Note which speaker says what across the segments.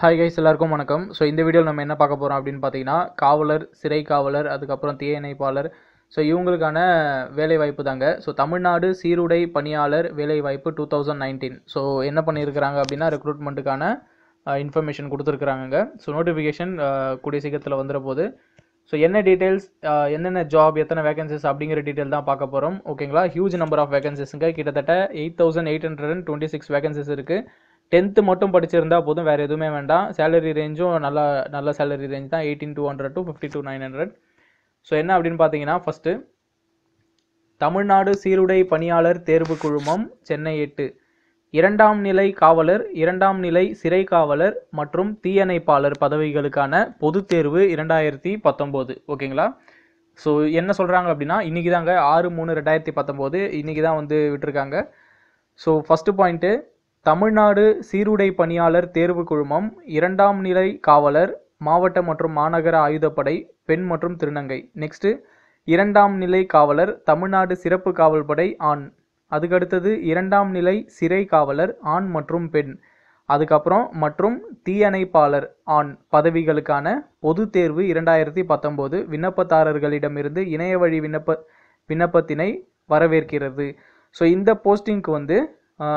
Speaker 1: Hi guys எல்லாருக்கும் வணக்கம். So இந்த வீடியோவில் நம்ம என்ன பார்க்க போகிறோம் அப்படின்னு பார்த்தீங்கன்னா காவலர் சிறை காவலர் அதுக்கப்புறம் தீயணைப்பாளர். ஸோ இவங்களுக்கான வேலைவாய்ப்பு தாங்க. ஸோ தமிழ்நாடு சீருடை பணியாளர் வேலைவாய்ப்பு டூ தௌசண்ட் நைன்டீன் ஸோ என்ன பண்ணியிருக்கிறாங்க அப்படின்னா ரெக்ரூட்மெண்ட்டுக்கான இன்ஃபர்மேஷன் கொடுத்துருக்குறாங்க ஸோ நோட்டிஃபிகேஷன் கூடிய சீக்கிரத்தில் வந்துட போது. ஸோ என்ன டீட்டெயில்ஸ் என்னென்ன ஜாப் எத்தனை வேகன்சிஸ் அப்படிங்கிற டீட்டெயில் தான் பார்க்க போகிறோம் ஓகேங்களா ஹியூஜ் நம்பர் ஆஃப் வேகன்சிஸுங்க கிட்டத்தட்ட eight thousand eight hundred and twenty six vacancies இருக்குது டென்த்து மட்டும் படிச்சிருந்தா போதும் வேறு எதுவுமே வேண்டாம். சேலரி ரேஞ்சும் நல்லா நல்ல சேலரி ரேஞ்ச் தான் eighteen two hundred to fifty two nine hundred so என்ன அப்படின்னு பார்த்தீங்கன்னா ஃபஸ்ட்டு தமிழ்நாடு சீருடை பணியாளர் தேர்வு குழுமம் சென்னை எட்டு. இரண்டாம் நிலை காவலர் இரண்டாம் நிலை சிறை காவலர் மற்றும் தீயணைப்பாளர் பதவிகளுக்கான பொது தேர்வு இரண்டாயிரத்தி பத்தொம்போது. ஓகேங்களா? ஸோ என்ன சொல்கிறாங்க அப்படின்னா இன்றைக்கி தாங்க ஆறு மூணு ரெண்டாயிரத்தி பத்தொம்போது இன்றைக்கி தான் வந்து விட்டுருக்காங்க. ஸோ ஃபஸ்ட்டு பாயிண்ட்டு தமிழ்நாடு சீருடை பணியாளர் தேர்வு குழுமம் இரண்டாம் நிலை காவலர் மாவட்ட மற்றும் மாநகர ஆயுதப்படை பெண் மற்றும் திருநங்கை. நெக்ஸ்ட்டு இரண்டாம் நிலை காவலர் தமிழ்நாடு சிறப்பு காவல்படை ஆண். அதுக்கடுத்தது இரண்டாம் நிலை சிறை காவலர் ஆண் மற்றும் பெண். அதுக்கப்புறம் மற்றும் தீயணைப்பாளர் ஆண். பதவிகளுக்கான பொது தேர்வு இரண்டாயிரத்தி பத்தொம்போது விண்ணப்பதாரர்களிடமிருந்து இணைய வழி விண்ணப்ப விண்ணப்பத்தினை வரவேற்கிறது. ஸோ இந்த போஸ்டிங்க்கு வந்து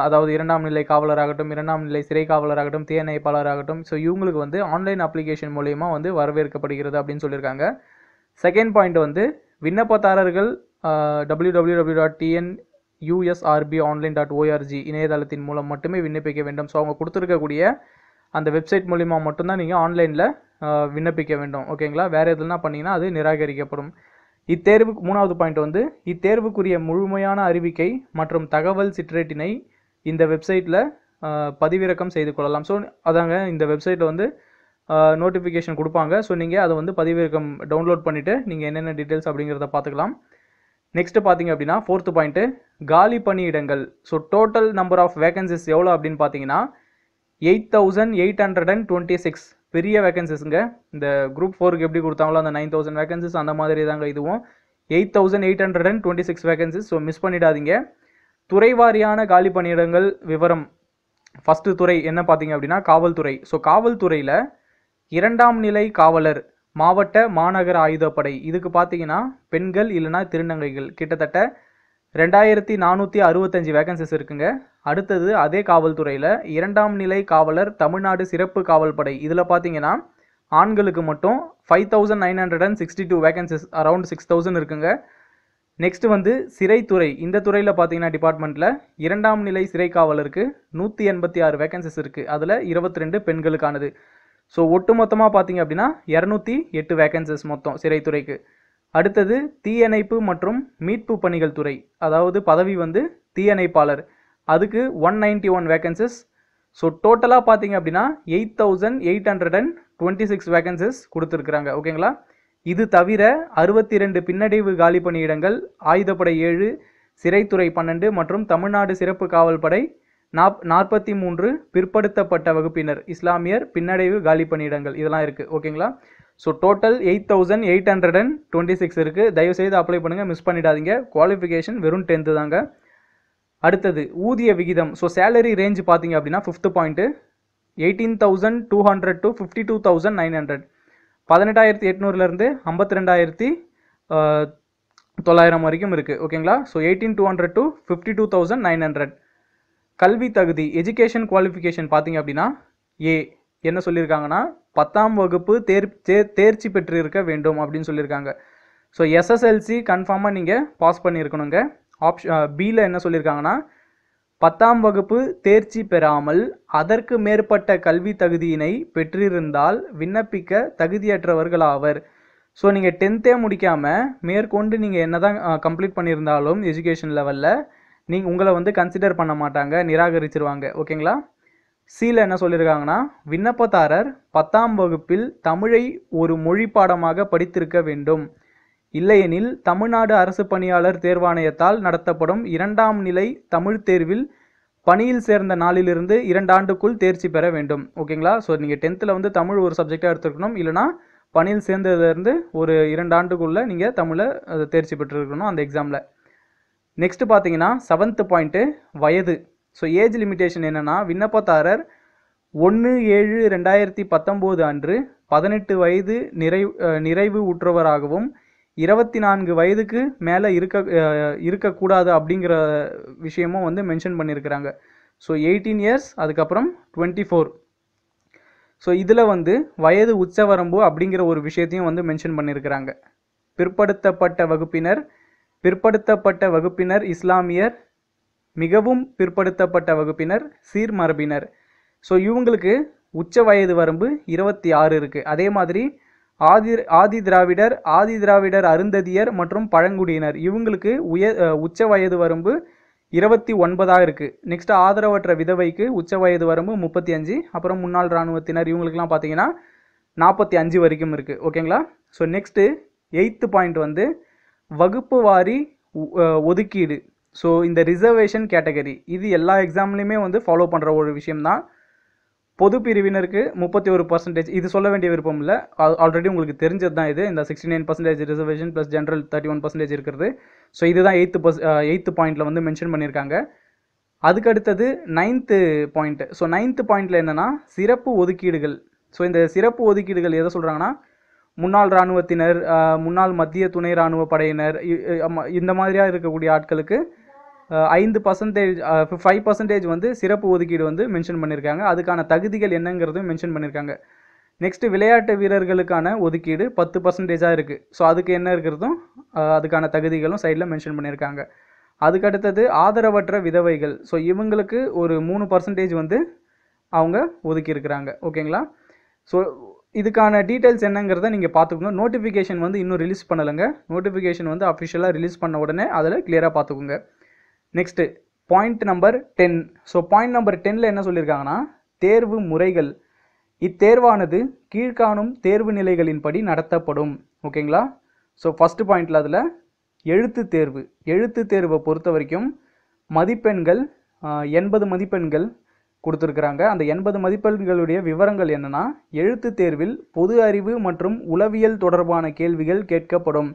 Speaker 1: அதாவது இரண்டாம் நிலை காவலராகட்டும் இரண்டாம் நிலை சிறை காவலராகட்டும் தீயணைப்பாளராகட்டும் ஸோ இவங்களுக்கு வந்து ஆன்லைன் அப்ளிகேஷன் மூலயமா வந்து வரவேற்கப்படுகிறது அப்படின்னு சொல்லியிருக்காங்க. செகண்ட் பாயிண்ட் வந்து விண்ணப்பதாரர்கள் W W W dot TN USRB online dot ORG இணையதளத்தின் மூலம் மட்டுமே விண்ணப்பிக்க வேண்டும். ஸோ அவங்க கொடுத்துருக்கக்கூடிய அந்த வெப்சைட் மூலிமா மட்டும்தான் நீங்கள் ஆன்லைனில் விண்ணப்பிக்க வேண்டும். ஓகேங்களா வேறு எதுனா பண்ணிங்கன்னா அது நிராகரிக்கப்படும். இத்தேர்வுக்கு மூணாவது பாயிண்ட் வந்து இத்தேர்வுக்குரிய முழுமையான அறிவிக்கை மற்றும் தகவல் சிற்றேட்டினை இந்த வெப்சைட்டில் பதிவிறக்கம் செய்து கொள்ளலாம். ஸோ அதாங்க இந்த வெப்சைட்டில் வந்து நோட்டிஃபிகேஷன் கொடுப்பாங்க. ஸோ நீங்கள் அதை வந்து பதிவிறக்கம் டவுன்லோட் பண்ணிவிட்டு நீங்கள் என்னென்ன டீட்டெயில்ஸ் அப்படிங்கிறத பார்த்துக்கலாம். நெக்ஸ்ட் பார்த்தீங்க அப்படின்னா ஃபோர்த்து பாயிண்ட்டு காலி பணியிடங்கள். So total number of vacancies எவ்வளோ அப்படின்னு பார்த்தீங்கன்னா eight thousand eight hundred and twenty six பெரிய வேகன்சிஸுங்க இந்த குரூப் ஃபோருக்கு எப்படி கொடுத்தாங்களோ அந்த நைன் தௌசண்ட் வேகன்சிஸ் அந்த மாதிரி தாங்க இதுவும். Eight thousand eight hundred and twenty six vacancies so miss பண்ணிடாதீங்க. துறைவாரியான காலி பணியிடங்கள் விவரம். ஃபஸ்ட்டு துறை என்ன பார்த்தீங்க அப்படின்னா காவல்துறை. ஸோ காவல்துறையில் இரண்டாம் நிலை காவலர் மாவட்ட மாநகர ஆயுதப்படை. இதுக்கு பார்த்தீங்கன்னா பெண்கள் இல்லைனா திருநங்கைகள். கிட்டத்தட்ட ரெண்டாயிரத்தி நானூற்றி அறுபத்தஞ்சு வேகன்சிஸ் இருக்குங்க. அடுத்தது அதே காவல்துறையில் இரண்டாம் நிலை காவலர் தமிழ்நாடு சிறப்பு காவல்படை. இதில் பார்த்தீங்கன்னா ஆண்களுக்கு மட்டும் five thousand nine hundred and sixty two vacancies around six thousand இருக்குங்க. நெக்ஸ்ட் வந்து சிறைத்துறை. இந்த துறையில் பார்த்தீங்கன்னா டிபார்ட்மெண்ட்டில் இரண்டாம் நிலை சிறை காவலருக்கு நூற்றி எண்பத்தி ஆறு வேகன்சிஸ் இருக்குது அதில் இருபத்தி ரெண்டு பெண்களுக்கானது. ஸோ ஒட்டு மொத்தமாக பார்த்தீங்க அப்படின்னா இரநூத்தி எட்டு வேகன்சிஸ் மொத்தம் சிறைத்துறைக்கு. அடுத்தது தீயணைப்பு மற்றும் மீட்பு பணிகள் துறை. அதாவது பதவி வந்து தீயணைப்பாளர். அதுக்கு one ninety one vacancies so டோட்டலாக பார்த்தீங்க அப்படின்னா eight thousand eight hundred and twenty six vacancies கொடுத்துருக்குறாங்க. ஓகேங்களா இது தவிர அறுபத்தி ரெண்டு பின்னடைவு காலி பணியிடங்கள் ஆயுதப்படை ஏழு சிறைத்துறை பன்னெண்டு மற்றும் தமிழ்நாடு சிறப்பு காவல்படை நாப் நாற்பத்தி மூன்று பிற்படுத்தப்பட்ட வகுப்பினர் இஸ்லாமியர் பின்னடைவு காலி பணியிடங்கள் இதெல்லாம் இருக்குது ஓகேங்களா? So total eight thousand eight hundred and twenty six இருக்குது தயவுசெய்து அப்ளை பண்ணுங்கள் மிஸ் பண்ணிடாதீங்க. குவாலிஃபிகேஷன் வெறும் டென்த்து தாங்க. அடுத்தது ஊதிய விகிதம். ஸோ சேலரி ரேஞ்ச் பார்த்தீங்க அப்படின்னா fifth point eighteen thousand two hundred to fifty two thousand nine hundred பதினெட்டாயிரத்தி எட்நூறுலேருந்து ஐம்பத்தி ரெண்டாயிரத்தி தொள்ளாயிரம் வரைக்கும் இருக்குது ஓகேங்களா? So eighteen two hundred to fifty two thousand nine hundred கல்வி தகுதி எஜுகேஷன் குவாலிஃபிகேஷன் பார்த்தீங்க அப்படின்னா ஏ என்ன சொல்லியிருக்காங்கன்னா பத்தாம் வகுப்பு தேர் தே- தேர்ச்சி பெற்றிருக்க வேண்டும் அப்படின்னு சொல்லியிருக்காங்க ஸோ எஸ்எஸ்எல்சி கன்ஃபார்மாக நீங்கள் பாஸ் பண்ணியிருக்கணுங்க ஆப்ஷன் பியில் என்ன சொல்லியிருக்காங்கன்னா பத்தாம் வகுப்பு தேர்ச்சி பெறாமல் அதற்கு மேற்பட்ட கல்வி தகுதியினை பெற்றிருந்தால் விண்ணப்பிக்க தகுதியற்றவர்கள் ஆவர் ஸோ நீங்கள் டென்த்தே முடிக்காமல் மேற்கொண்டு நீங்கள் என்ன தான் கம்ப்ளீட் பண்ணியிருந்தாலும் எஜுகேஷன் லெவலில் நீங்கள் உங்களை வந்து கன்சிடர் பண்ண மாட்டாங்க நிராகரிச்சிருவாங்க. ஓகேங்களா சியில் என்ன சொல்லியிருக்காங்கன்னா விண்ணப்பதாரர் பத்தாம் வகுப்பில் தமிழை ஒரு மொழி பாடமாக படித்திருக்க வேண்டும். இல்லையெனில் தமிழ்நாடு அரசு பணியாளர் தேர்வாணையத்தால் நடத்தப்படும் இரண்டாம் நிலை தமிழ் தேர்வில் பணியில் சேர்ந்த நாளிலிருந்து இரண்டு ஆண்டுக்குள் தேர்ச்சி பெற வேண்டும். ஓகேங்களா? ஸோ நீங்கள் டென்த்தில் வந்து தமிழ் ஒரு சப்ஜெக்டாக எடுத்துருக்கணும். இல்லைனா பணியில் சேர்ந்ததுலேருந்து ஒரு இரண்டு ஆண்டுக்குள்ளே நீங்கள் தமிழை தேர்ச்சி பெற்றிருக்கணும் அந்த எக்ஸாமில் நெக்ஸ்ட்டு பார்த்தீங்கன்னா செவன்த்து பாயிண்ட்டு வயது. ஸோ ஏஜ் லிமிட்டேஷன் என்னென்னா விண்ணப்பதாரர் ஒன்று ஏழு ரெண்டாயிரத்தி பத்தொம்போது அன்று பதினெட்டு வயது நிறை நிறைவு உற்றவராகவும் இருபத்தி நான்கு வயதுக்கு மேலே இருக்க இருக்கக்கூடாது அப்படிங்கிற விஷயமும் வந்து மென்ஷன் பண்ணியிருக்கிறாங்க ஸோ எயிட்டீன் இயர்ஸ் அதுக்கப்புறம் டுவெண்ட்டி ஃபோர் ஸோ இதில் வந்து வயது உச்சவரம்பு அப்படிங்கிற ஒரு விஷயத்தையும் வந்து மென்ஷன் பண்ணியிருக்கிறாங்க பிற்படுத்தப்பட்ட வகுப்பினர் பிற்படுத்தப்பட்ட வகுப்பினர் இஸ்லாமியர் மிகவும் பிற்படுத்தப்பட்ட வகுப்பினர் சீர்மரபினர். ஸோ இவங்களுக்கு உச்ச வயது வரம்பு இருபத்தி ஆறு இருக்குது அதே மாதிரி ஆதி ஆதி திராவிடர் ஆதி திராவிடர் அருந்ததியர் மற்றும் பழங்குடியினர். இவங்களுக்கு உய உச்ச வயது வரம்பு இருபத்தி ஒன்பதாக இருக்குது நெக்ஸ்ட் ஆதரவற்ற விதவைக்கு உச்ச வயது வரம்பு முப்பத்தி அஞ்சு. அப்புறம் முன்னாள் இராணுவத்தினர் இவங்களுக்குலாம் பார்த்தீங்கன்னா நாற்பத்தி அஞ்சு வரைக்கும் இருக்குது ஓகேங்களா? ஸோ நெக்ஸ்ட்டு எயித்து பாயிண்ட் வந்து வகுப்பு வாரி ஒதுக்கீடு. ஸோ இந்த ரிசர்வேஷன் கேட்டகரி இது எல்லா எக்ஸாம்லேயுமே வந்து ஃபாலோ பண்ணுற ஒரு விஷயம்தான். பொது பிரிவினருக்கு முப்பத்தி ஒரு பர்சன்டேஜ் இது சொல்ல வேண்டிய விருப்பம் இல்லை. ஆல்ரெடி உங்களுக்கு தெரிஞ்சது தான் இது. இந்த sixty nine percentage reservation plus general thirty one percentage இருக்கிறது ஸோ இதுதான் எயித்து பர்ஸ் எயித்து பாயிண்ட்டில் வந்து மென்ஷன் பண்ணியிருக்காங்க அதுக்கு அடுத்தது நைன்த்து பாயிண்ட்டு ஸோ நைன்த்து பாயிண்ட்டில் என்னென்னா சிறப்பு ஒதுக்கீடுகள். ஸோ இந்த சிறப்பு ஒதுக்கீடுகள் எதை சொல்கிறாங்கன்னா முன்னாள் இராணுவத்தினர் முன்னாள் மத்திய துணை இராணுவ படையினர் இ- இந்த மாதிரியாக இருக்கக்கூடிய ஆட்களுக்கு ஐந்து பர்சன்டேஜ் ஃபைவ் பர்சன்டேஜ் வந்து சிறப்பு ஒதுக்கீடு வந்து மென்ஷன் பண்ணியிருக்காங்க அதுக்கான தகுதிகள் என்னங்கிறதும் மென்ஷன் பண்ணியிருக்காங்க நெக்ஸ்ட்டு விளையாட்டு வீரர்களுக்கான ஒதுக்கீடு பத்து பர்சன்டேஜாக இருக்குது ஸோ அதுக்கு என்ன இருக்கிறதும் அதுக்கான தகுதிகளும் சைடில் மென்ஷன் பண்ணியிருக்காங்க அதுக்கு அடுத்தது ஆதரவற்ற விதவைகள். ஸோ இவங்களுக்கு ஒரு மூணு பர்சன்டேஜ் வந்து அவங்க ஒதுக்கியிருக்கிறாங்க. ஓகேங்களா? ஸோ இதுக்கான டீட்டெயில்ஸ் என்னங்கிறத நீங்கள் பார்த்துக்கோங்க நோட்டிஃபிகேஷன் வந்து இன்னும் ரிலீஸ் பண்ணலைங்க. நோட்டிஃபிகேஷன் வந்து அஃபிஷியலாக ரிலீஸ் பண்ண உடனே அதில் கிளியராக பார்த்துக்கோங்க. Next point number ten so point number டென்னில் என்ன சொல்லியிருக்காங்கன்னா தேர்வு முறைகள். இத்தேர்வானது கீழ்காணும் தேர்வு நிலைகளின்படி நடத்தப்படும். ஓகேங்களா? ஸோ ஃபஸ்ட்டு பாயிண்டில் அதில் எழுத்து தேர்வு. எழுத்து தேர்வை பொறுத்த வரைக்கும் மதிப்பெண்கள் எண்பது மதிப்பெண்கள் கொடுத்துருக்குறாங்க. அந்த எண்பது மதிப்பெண்களுடைய விவரங்கள் என்னன்னா எழுத்து தேர்வில் பொது அறிவு மற்றும் உளவியல் தொடர்பான கேள்விகள் கேட்கப்படும்.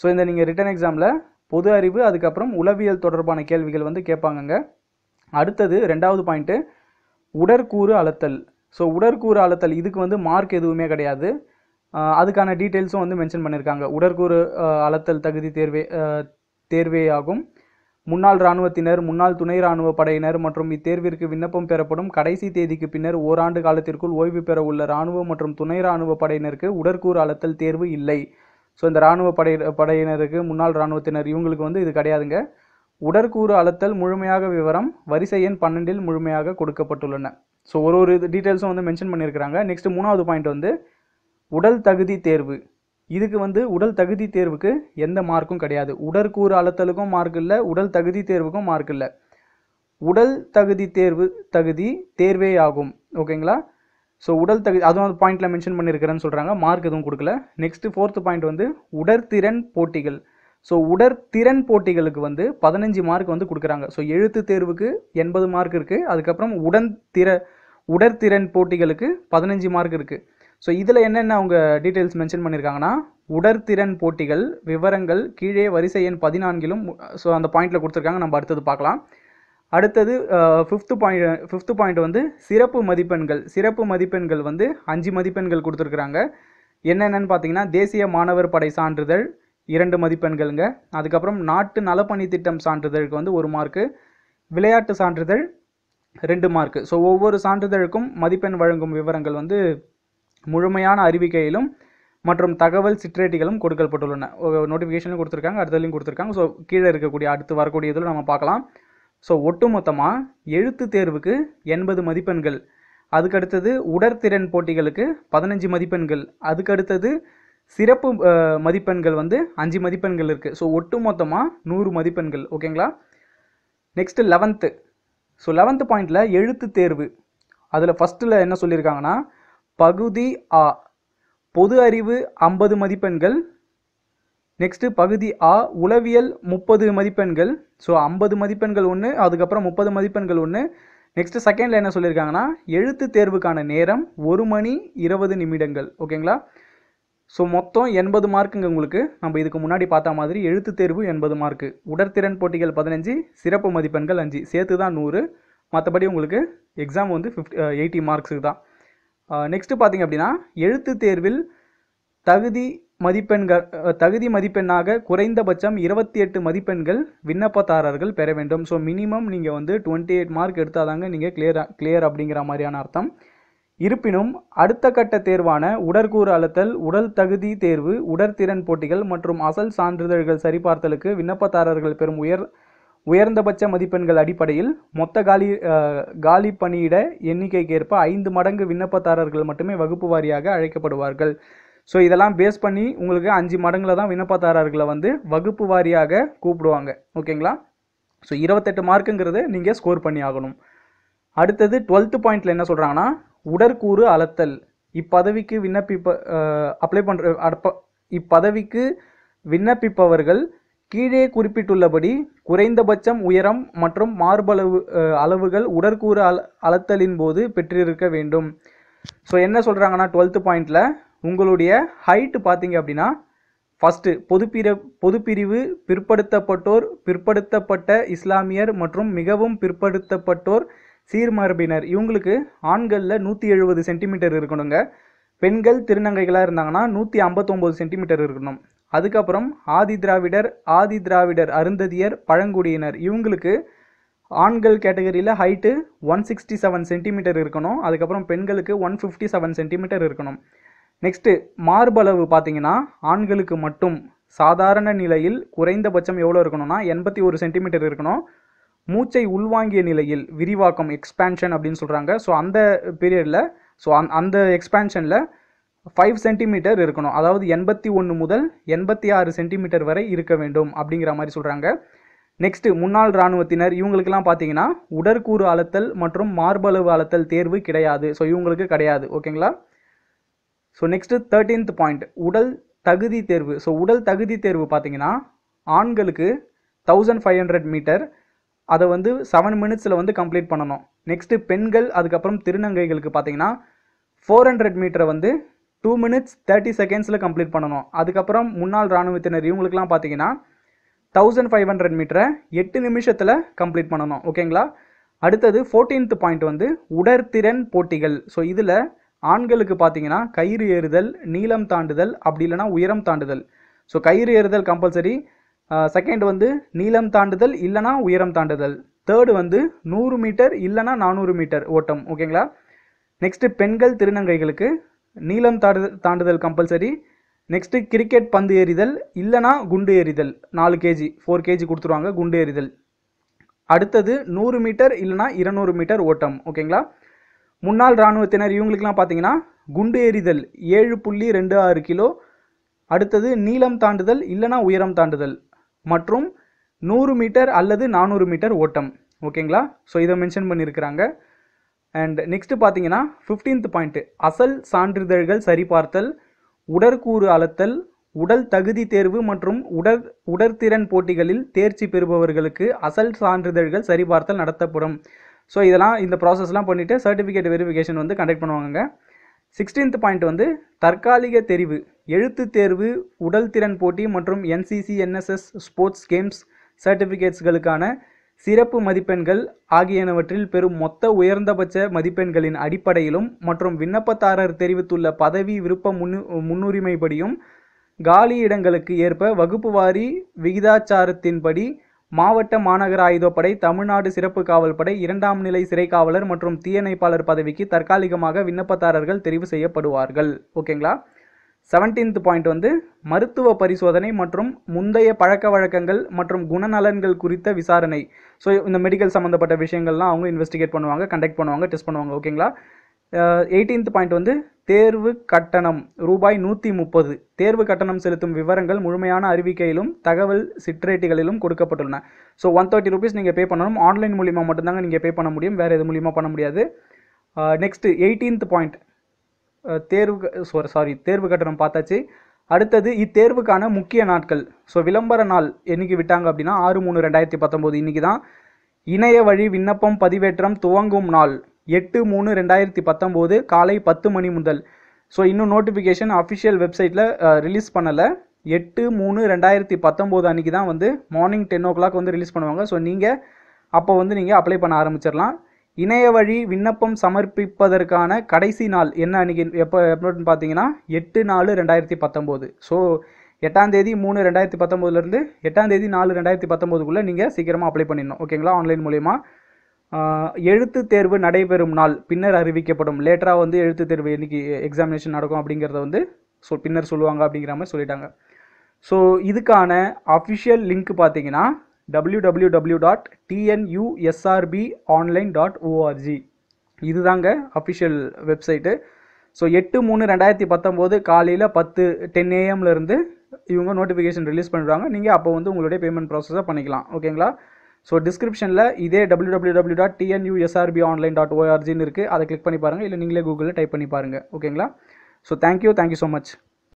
Speaker 1: ஸோ இந்த நீங்கள் ரிட்டன் எக்ஸாமில் பொது அறிவு அதுக்கப்புறம் உளவியல் தொடர்பான கேள்விகள் வந்து கேட்பாங்கங்க. அடுத்தது ரெண்டாவது பாயிண்ட்டு உடற்கூறு அளத்தல் ஸோ உடற்கூறு அளத்தல் இதுக்கு வந்து மார்க் எதுவுமே கிடையாது. அதுக்கான டீட்டெயில்ஸும் வந்து மென்ஷன் பண்ணியிருக்காங்க உடற்கூறு ஆஹ் அளத்தல் தகுதி தேர்வே தேர்வே ஆகும் முன்னாள் இராணுவத்தினர் முன்னாள் துணை இராணுவ படையினர் மற்றும் இத்தேர்விற்கு விண்ணப்பம் பெறப்படும் கடைசி தேதிக்கு பின்னர் ஓராண்டு காலத்திற்குள் ஓய்வு பெற உள்ள இராணுவ மற்றும் துணை இராணுவ படையினருக்கு உடற்கூறு அளத்தல் தேர்வு இல்லை. ஸோ இந்த இராணுவ படை படையினருக்கு முன்னாள் இராணுவத்தினர் இவங்களுக்கு வந்து இது கிடையாதுங்க. உடற்கூறு அளத்தல் முழுமையாக விவரம் வரிசை எண் பன்னெண்டில் முழுமையாக கொடுக்கப்பட்டுள்ளன. ஸோ ஒரு ஒரு டீட்டெயில்ஸும் வந்து மென்ஷன் பண்ணியிருக்கிறாங்க. நெக்ஸ்ட் மூணாவது பாயிண்ட் வந்து உடல் தகுதி தேர்வு. இதுக்கு வந்து உடல் தகுதி தேர்வுக்கு எந்த மார்க்கும் கிடையாது. உடற்கூறு அளத்தலுக்கும் மார்க் இல்லை உடல் தகுதி தேர்வுக்கும் மார்க் இல்லை. உடல் தகுதி தேர்வு தகுதி தேர்வே ஆகும். ஓகேங்களா ஸோ உடல் தகுதி அதுவும் அந்த பாயிண்ட்டில் மென்ஷன் பண்ணியிருக்கிறேன்னு சொல்கிறாங்க மார்க் எதுவும் கொடுக்கல. நெக்ஸ்ட்டு ஃபோர்த்து பாயிண்ட் வந்து உடற்திறன் போட்டிகள். ஸோ உடற்திறன் போட்டிகளுக்கு வந்து பதினஞ்சு மார்க் வந்து கொடுக்குறாங்க. ஸோ எழுத்து தேர்வுக்கு எண்பது மார்க் இருக்குது அதுக்கப்புறம் உடன் திற உடற்திறன் போட்டிகளுக்கு பதினஞ்சு மார்க் இருக்குது ஸோ இதில் என்னென்ன அவங்க டீட்டெயில்ஸ் மென்ஷன் பண்ணியிருக்காங்கன்னா உடற்திறன் போட்டிகள் விவரங்கள் கீழே வரிசை எண் பதினான்கிலும் ஸோ அந்த பாயிண்ட்டில் கொடுத்துருக்காங்க. நம்ம அடுத்தது பார்க்கலாம். அடுத்தது ஃபிஃப்த்து பாயிண்ட் ஃபிஃப்த்து பாயிண்ட் வந்து சிறப்பு மதிப்பெண்கள். சிறப்பு மதிப்பெண்கள் வந்து அஞ்சு மதிப்பெண்கள் கொடுத்துருக்குறாங்க. என்னென்னு பார்த்தீங்கன்னா தேசிய மாணவர் படை சான்றிதழ் இரண்டு மதிப்பெண்களுங்க. அதுக்கப்புறம் நாட்டு நலப்பணி திட்டம் சான்றிதழுக்கு வந்து ஒரு மார்க்கு. விளையாட்டு சான்றிதழ் ரெண்டு மார்க்கு. ஸோ ஒவ்வொரு சான்றிதழுக்கும் மதிப்பெண் வழங்கும் விவரங்கள் வந்து முழுமையான அறிவிக்கையிலும் மற்றும் தகவல் சிற்றேட்டிகளும் கொடுக்கப்பட்டுள்ளன. நோட்டிஃபிகேஷனும் கொடுத்துருக்காங்க அடுத்ததுலையும் கொடுத்துருக்காங்க. ஸோ கீழே இருக்கக்கூடிய அடுத்து வரக்கூடிய இதில் நம்ம பார்க்கலாம். ஸோ ஒட்டுமொத்தமாக எழுத்து தேர்வுக்கு எண்பது மதிப்பெண்கள். அதுக்கடுத்தது உடற்திறன் போட்டிகளுக்கு பதினஞ்சு மதிப்பெண்கள். அதுக்கடுத்தது சிறப்பு மதிப்பெண்கள் வந்து அஞ்சு மதிப்பெண்கள் இருக்குது ஸோ ஒட்டு மொத்தமாக நூறு மதிப்பெண்கள். ஓகேங்களா நெக்ஸ்ட்டு லெவன்த்து ஸோ லெவன்த்து பாயிண்டில் எழுத்து தேர்வு. அதில் ஃபஸ்ட்டில் என்ன சொல்லியிருக்காங்கன்னா பகுதி ஆ பொது அறிவு ஐம்பது மதிப்பெண்கள் நெக்ஸ்ட்டு பகுதி ஆ உளவியல் முப்பது மதிப்பெண்கள். ஸோ ஐம்பது மதிப்பெண்கள் ஒன்று அதுக்கப்புறம் முப்பது மதிப்பெண்கள் ஒன்று நெக்ஸ்ட்டு செகண்டில் என்ன சொல்லியிருக்காங்கன்னா எழுத்து தேர்வுக்கான நேரம் ஒரு மணி இருபது நிமிடங்கள். ஓகேங்களா ஸோ மொத்தம் எண்பது மார்க்குங்க உங்களுக்கு. நம்ம இதுக்கு முன்னாடி பார்த்த மாதிரி எழுத்து தேர்வு எண்பது மார்க்கு. உடற்திறன் போட்டிகள் பதினஞ்சு சிறப்பு மதிப்பெண்கள் அஞ்சு. சேர்த்து தான் நூறு. மற்றபடி உங்களுக்கு எக்ஸாம் வந்து ஃபிஃப்டி எயிட்டி மார்க்ஸுக்கு தான். Uh, நெக்ஸ்ட்டு பார்த்தீங்க அப்படின்னா எழுத்து தேர்வில் தகுதி மதிப்பெண்கள் தகுதி மதிப்பெண்ணாக குறைந்தபட்சம் இருபத்தி எட்டு மதிப்பெண்கள் விண்ணப்பதாரர்கள் பெற வேண்டும். ஸோ மினிமம் நீங்கள் வந்து டுவெண்ட்டி எயிட் மார்க் எடுத்தாதாங்க நீங்கள் கிளியர் கிளியர் அப்படிங்கிற மாதிரியான அர்த்தம். இருப்பினும் அடுத்த கட்ட தேர்வான உடற்கூறு அழுத்தல் உடல் தகுதி தேர்வு உடற்திறன் போட்டிகள் மற்றும் அசல் சான்றிதழ்கள் சரிபார்த்தலுக்கு விண்ணப்பதாரர்கள் பெறும் உயர் உயர்ந்தபட்ச மதிப்பெண்கள் அடிப்படையில் மொத்த காலி காலி பணியிட எண்ணிக்கைக்கேற்ப ஐந்து மடங்கு விண்ணப்பதாரர்கள் மட்டுமே வகுப்பு வாரியாக அழைக்கப்படுவார்கள். ஸோ இதெல்லாம் பேஸ் பண்ணி உங்களுக்கு அஞ்சு மடங்கில் தான் விண்ணப்பதாரர்களை வந்து வகுப்பு வாரியாக கூப்பிடுவாங்க. ஓகேங்களா ஸோ இருபத்தெட்டு மார்க்குங்கிறது நீங்கள் ஸ்கோர் பண்ணி ஆகணும். அடுத்தது டுவெல்த்து பாயிண்டில் என்ன சொல்கிறாங்கன்னா உடற்கூறு அளத்தல். இப்பதவிக்கு விண்ணப்பிப்ப அப்ளை பண்ணுற அடப்ப இப்பதவிக்கு விண்ணப்பிப்பவர்கள் கீழே குறிப்பிட்டுள்ளபடி குறைந்தபட்சம் உயரம் மற்றும் மார்பளவு அளவுகள் உடற்கூறு அள அளத்தலின் போது பெற்றிருக்க வேண்டும். ஸோ என்ன சொல்கிறாங்கன்னா டுவெல்த்து பாயிண்டில் உங்களுடைய ஹைட்டு பார்த்தீங்க அப்படின்னா ஃபஸ்ட்டு பொதுப்பிர பொதுப்பிரிவு பிற்படுத்தப்பட்டோர் பிற்படுத்தப்பட்ட இஸ்லாமியர் மற்றும் மிகவும் பிற்படுத்தப்பட்டோர் சீர்மரபினர். இவங்களுக்கு ஆண்களில் நூற்றி எழுபது சென்டிமீட்டர் இருக்கணுங்க. பெண்கள் திருநங்கைகளாக இருந்தாங்கன்னா நூற்றி ஐம்பத்தொம்போது சென்டிமீட்டர் இருக்கணும். அதுக்கப்புறம் ஆதி திராவிடர் ஆதி திராவிடர் அருந்ததியர் பழங்குடியினர். இவங்களுக்கு ஆண்கள் கேட்டகரியில் height one sixty seven centimeter இருக்கணும். அதுக்கப்புறம் பெண்களுக்கு ஒன் ஃபிஃப்டி செவன் சென்டிமீட்டர் இருக்கணும். நெக்ஸ்ட்டு மார்பளவு பார்த்தீங்கன்னா ஆண்களுக்கு மட்டும் சாதாரண நிலையில் குறைந்தபட்சம் எவ்வளோ இருக்கணும்னா எண்பத்தி ஒரு சென்டிமீட்டர் இருக்கணும். மூச்சை உள்வாங்கிய நிலையில் விரிவாக்கம் எக்ஸ்பேன்ஷன் அப்படின்னு சொல்கிறாங்க ஸோ அந்த பீரியடில் ஸோ அந் அந்த எக்ஸ்பேன்ஷனில் ஃபைவ் சென்டிமீட்டர் இருக்கணும். அதாவது எண்பத்தி ஒன்று முதல் எண்பத்தி ஆறு சென்டிமீட்டர் வரை இருக்க வேண்டும் அப்படிங்கிற மாதிரி சொல்கிறாங்க நெக்ஸ்ட்டு முன்னாள் இராணுவத்தினர் இவங்களுக்கெல்லாம் பார்த்தீங்கன்னா உடற்கூறு அளத்தல் மற்றும் மார்பளவு அளத்தல் தேர்வு கிடையாது. ஸோ இவங்களுக்கு கிடையாது. ஓகேங்களா ஸோ நெக்ஸ்ட்டு தேர்ட்டீன்த் பாயிண்ட் உடல் தகுதி தேர்வு. ஸோ உடல் தகுதி தேர்வு பார்த்தீங்கன்னா ஆண்களுக்கு தௌசண்ட் ஃபைவ் ஹண்ட்ரட் மீட்டர் அதை வந்து செவன் மினிட்ஸில் வந்து கம்ப்ளீட் பண்ணணும். நெக்ஸ்ட்டு பெண்கள் அதுக்கப்புறம் திருநங்கைகளுக்கு பார்த்தீங்கன்னா ஃபோர் ஹண்ட்ரட் மீட்டரை வந்து டூ மினிட்ஸ் தேர்ட்டி செகண்ட்ஸில் கம்ப்ளீட் பண்ணணும். அதுக்கப்புறம் முன்னாள் இராணுவத்தினர் இவங்களுக்குலாம் பார்த்தீங்கன்னா தௌசண்ட் ஃபைவ் ஹண்ட்ரட் மீட்டரை எட்டு நிமிஷத்தில் கம்ப்ளீட் பண்ணணும். ஓகேங்களா அடுத்தது ஃபோர்டீன்த் பாயிண்ட் வந்து உடற்திறன் போட்டிகள். ஸோ இதில் ஆண்களுக்கு பார்த்தீங்கன்னா கயிறு ஏறுதல் நீளம் தாண்டுதல் அப்படி இல்லைன்னா உயரம் தாண்டுதல். ஸோ கயிறு ஏறுதல் கம்பல்சரி செகண்ட் வந்து நீளம் தாண்டுதல் இல்லைனா உயரம் தாண்டுதல். தேர்டு வந்து நூறு மீட்டர் இல்லைனா நானூறு மீட்டர் ஓட்டம். ஓகேங்களா நெக்ஸ்ட்டு பெண்கள் திருநங்கைகளுக்கு நீளம் தாண்டு தாண்டுதல் கம்பல்சரி நெக்ஸ்ட்டு கிரிக்கெட் பந்து எறிதல் இல்லைனா குண்டு எறிதல் நாலு கேஜி ஃபோர் கேஜி கொடுத்துருவாங்க குண்டு எறிதல் அடுத்தது நூறு மீட்டர் இல்லைனா இருநூறு மீட்டர் ஓட்டம். ஓகேங்களா முன்னாள் இராணுவத்தினர் இவங்களுக்குலாம் பார்த்தீங்கன்னா குண்டு எறிதல் ஏழு புள்ளி ரெண்டு ஆறு கிலோ. அடுத்தது நீளம் தாண்டுதல் இல்லைனா உயரம் தாண்டுதல் மற்றும் நூறு மீட்டர் அல்லது நானூறு மீட்டர் ஓட்டம். ஓகேங்களா? ஸோ இதை மென்ஷன் பண்ணியிருக்கிறாங்க. அண்ட் நெக்ஸ்ட்டு பார்த்தீங்கன்னா ஃபிஃப்டீன்த் பாயிண்ட்டு அசல் சான்றிதழ்கள் சரிபார்த்தல் உடற்கூறு அளத்தல் உடல் தகுதி தேர்வு மற்றும் உடற் உடற்திறன் போட்டிகளில் தேர்ச்சி பெறுபவர்களுக்கு அசல் சான்றிதழ்கள் சரிபார்த்தல் நடத்தப்படும். ஸோ இதெல்லாம் இந்த ப்ராசஸ்லாம் பண்ணிவிட்டு சர்டிஃபிகேட் வெரிஃபிகேஷன் வந்து கண்டக்ட் பண்ணுவாங்க சிக்ஸ்டீன்த் பாயிண்ட் வந்து தற்காலிக தெரிவு எழுத்து தேர்வு உடல் திறன் போட்டி மற்றும் என்சிசி என்எஸ்எஸ் ஸ்போர்ட்ஸ் கேம்ஸ் சர்டிஃபிகேட்ஸ்களுக்கான சிறப்பு மதிப்பெண்கள் ஆகியனவற்றில் பெறும் மொத்த உயர்ந்தபட்ச மதிப்பெண்களின் அடிப்படையிலும் மற்றும் விண்ணப்பதாரர் தெரிவித்துள்ள பதவி விருப்ப முன்னு முன்னுரிமைப்படியும் காலி இடங்களுக்கு ஏற்ப வகுப்பு வாரி விகிதாச்சாரத்தின்படி மாவட்ட மாநகர ஆயுதப்படை தமிழ்நாடு சிறப்பு காவல் படை இரண்டாம் நிலை சிறை காவலர் மற்றும் தீயணைப்பாளர் பதவிக்கு தற்காலிகமாக விண்ணப்பதாரர்கள் தெரிவு செய்யப்படுவார்கள். ஓகேங்களா? செவன்டீன்த் பாயிண்ட் வந்து மருத்துவ பரிசோதனை மற்றும் முந்தைய பழக்க வழக்கங்கள் மற்றும் குணநலன்கள் குறித்த விசாரணை. ஸோ இந்த மெடிக்கல் சம்மந்தப்பட்ட விஷயங்கள்லாம் அவங்க இன்வெஸ்டிகேட் பண்ணுவாங்க கண்டக்ட் பண்ணுவாங்க டெஸ்ட் பண்ணுவாங்க ஓகேங்களா? எயிட்டீன்த் பாயிண்ட் வந்து தேர்வு கட்டணம் ரூபாய் நூற்றி முப்பது. தேர்வு கட்டணம் செலுத்தும் விவரங்கள் முழுமையான அறிவிக்கையிலும் தகவல் சிற்றேட்டிகளிலும் கொடுக்கப்பட்டுள்ளன. ஸோ ஒன் தேர்ட்டி ருபீஸ் நீங்கள் பே பண்ணணும். ஆன்லைன் மூலிமா மட்டும்தாங்க நீங்கள் பே பண்ண முடியும். வேறு எது மூலிமா பண்ண முடியாது. நெக்ஸ்ட்டு எயிட்டீன்த் பாயிண்ட் தேர்வு சாரி சாரி தேர்வு கட்டணம் பார்த்தாச்சு. அடுத்தது இத்தேர்வுக்கான முக்கிய நாட்கள். ஸோ விளம்பர நாள் என்றைக்கு விட்டாங்க அப்படின்னா ஆறு மூணு ரெண்டாயிரத்தி பத்தொம்போது இன்றைக்கி தான் இணைய வழி விண்ணப்பம் பதிவேற்றம் துவங்கும் நாள். எட்டு மூணு ரெண்டாயிரத்தி பத்தொம்போது காலை பத்து மணி முதல். ஸோ இன்னும் நோட்டிஃபிகேஷன் அஃபிஷியல் வெப்சைட்டில் ரிலீஸ் பண்ணலை. எட்டு மூணு ரெண்டாயிரத்தி பத்தொம்போது அன்றைக்கி தான் வந்து மார்னிங் டென் ஓ கிளாக் வந்து ரிலீஸ் பண்ணுவாங்க. ஸோ நீங்கள் அப்போ வந்து நீங்கள் அப்ளை பண்ண ஆரம்பிச்சிடலாம். இணைய வழி விண்ணப்பம் சமர்ப்பிப்பதற்கான கடைசி நாள் என்ன அன்றைக்கி எப்போ எப்படின்னு பார்த்தீங்கன்னா எட்டு நாலு ரெண்டாயிரத்தி பத்தொம்போது. ஸோ எட்டாம் தேதி மூணு ரெண்டாயிரத்தி பத்தொம்போதுலேருந்து எட்டாம் தேதி நாலு ரெண்டாயிரத்தி பத்தொம்போதுக்குள்ளே நீங்கள் சீக்கிரமாக அப்ளை பண்ணிடணும். ஓகேங்களா ஆன்லைன் மூலயமா. எழுத்து தேர்வு நடைபெறும் நாள் பின்னர் அறிவிக்கப்படும். லேட்டராக வந்து எழுத்து தேர்வு இன்னைக்கு எக்ஸாமினேஷன் நடக்கும் அப்படிங்கிறத வந்து சொல் பின்னர் சொல்லுவாங்க அப்படிங்கிற மாதிரி சொல்லிட்டாங்க. ஸோ இதுக்கான அஃபிஷியல் லிங்க் பார்த்தீங்கன்னா W W W dot TNUSRB online dot ORG இதுதாங்க அஃபிஷியல் வெப்சைட்டு ஸோ எட்டு மூணு ரெண்டாயிரத்தி பத்தொம்போது காலையில் பத்து டென் ஏஎம்லேருந்து இவங்க நோட்டிஃபிகேஷன் ரிலீஸ் பண்ணுறாங்க நீங்கள் அப்போ வந்து உங்களுடைய பேமெண்ட் ப்ராசஸாக பண்ணிக்கலாம். ஓகேங்களா ஸோ டிஸ்கிரிப்ஷனில் இதே W W W dot TNUSRB online dot ஓஆர்ஜின்னு இருக்குது அதை கிளிக் பண்ணி பாருங்கள் இல்லை நீங்களே கூகுளில் டைப் பண்ணி பாருங்கள் ஓகேங்களா so thank you thank you so much